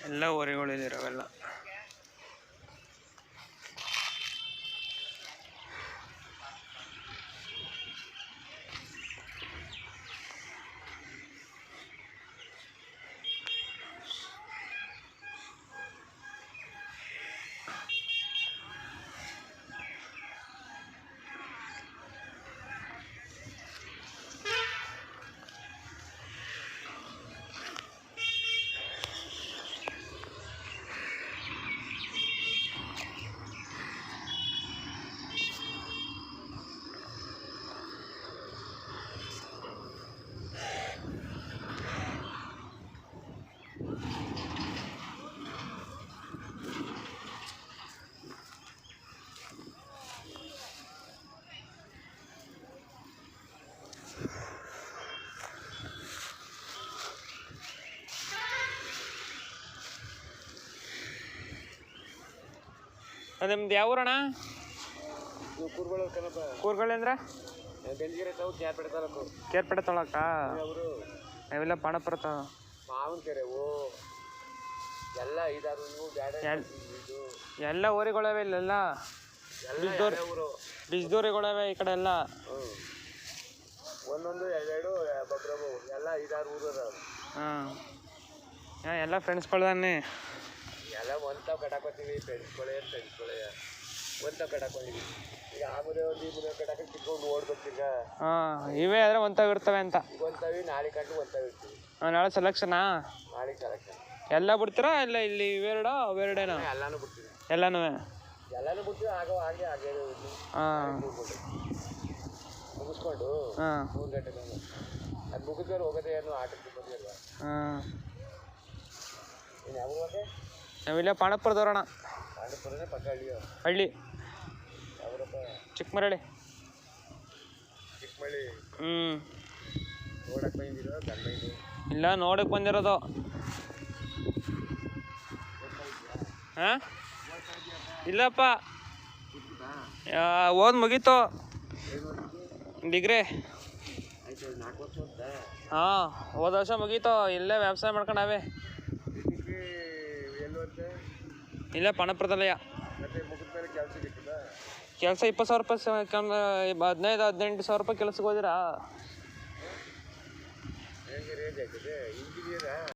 ಎಲ್ಲ ಹೊರೆಗಳಿರೋವೆಲ್ಲ ನಿಮ್ದು ಯಾವ ಊರಣ ಕುರ್ಗಳು ಅಂದ್ರೆ? ಕೇರ್ಪೇಟೆ ತೊಳಕ ನಾವೆಲ್ಲ ಪಾಣಪುರ ತ ಮಾವಿನ ಓ. ಎಲ್ಲ ಬ್ಯಾಡ ಎಲ್ಲ ಊರಿಗಳವೆ ಇಲ್ಲೆಲ್ಲ ಬಿಜ್ದೂರಿಗಳವೆ ಈ ಕಡೆ ಎಲ್ಲ? ಒಂದೊಂದು ಎರಡೆರಡು ಎಲ್ಲ ಐದಾರು ಊರು ಹಾಂ. ಎಲ್ಲ ಫ್ರೆಂಡ್ಸ್ಗಳ್ದಾನೆ ಎಲ್ಲ ಒಂದು ತಾವು ಕಟ್ಟಾಕೋತೀವಿ ಫ್ರೆಂಡ್ಸ್ಗಳೇ ಫ್ರೆಂಡ್ಸ್ಗಳೇ ಒಂದು ತಾವು ಕಟಾಕೊಂಡಿವಿ ಈಗ ಆ ಮುದೆ ಒಂದು ಈ ಮುದೆ ಕಟ್ಟಾಕ ಕಿತ್ಕೊಂಡು ಓಡ್ಬೇಕೀಗ ಹಾಂ ಇವೇ ಆದರೆ ಒಂತಾವ್ ಇರ್ತವೆ ಅಂತ. ಈಗ ಒಂದು ತಾವಿ ನಾಳೆ ಕಂಡು ಒಂದ್ ತಾವು ಇರ್ತೀವಿ. ನಾಳೆ ಸೆಲೆಕ್ಷನಾ ನಾಳೆ ಸೆಲೆಕ್ಷನ್ ಎಲ್ಲ ಬಿಡ್ತೀರಾ? ಇಲ್ಲ ಇಲ್ಲಿ ಇವೆರಡೋ? ಅವೆರಡೇನಾ? ಎಲ್ಲಾನು ಬಿಡ್ತೀವಿ. ಎಲ್ಲನೂ ಎಲ್ಲಾನು ಬಿಡ್ತೀವಿ ಆಗೋ ಹಾಗೆ ಹಾಗೆ ಹಾಂ. ಮುಗಿಸ್ಕೊಂಡು. ಹಾಂ. ಮೂರು ಗಂಟೆ ಅದು ಮುಗಿದ್ಮೇಲೆ ಹೋಗೋದೇ ಏನು ಆಟಕ್ಕೆ ಬಂದಿಲ್ವಾ? ಹಾಂ. ಇನ್ನು ಯಾವಾಗ ನಾವಿಲ್ಲ ಪಾಣಪುರದವ್ರಣ ಹಳ್ಳಿ. ಚಿಕ್ಕಮರಳಿ ಬಂದಿರೋ ಇಲ್ಲ ನೋಡಕ್ಕೆ ಬಂದಿರೋದು. ಹಾಂ? ಇಲ್ಲಪ್ಪ. ಓದ್ ಮುಗೀತು. ಡಿಗ್ರಿ. ಹಾಂ, ಹೋದ ವರ್ಷ ಮುಗೀತು. ಇಲ್ಲೇ ವ್ಯವಸಾಯ ಮಾಡ್ಕೊಂಡಾವೆ ಇದಕ್ಕೆ ಎಲ್ಲು ಅಂತ ಇಲ್ಲೇ ಪಣಪ್ರದಲಯ ಕೆಲಸ ಇಪ್ಪತ್ತು ಸಾವಿರ ರೂಪಾಯಿ ಹದಿನೈದು ಹದಿನೆಂಟು ಸಾವಿರ ರೂಪಾಯಿ ಕೆಲಸಕ್ಕೆ ಹೋದಿರಾ?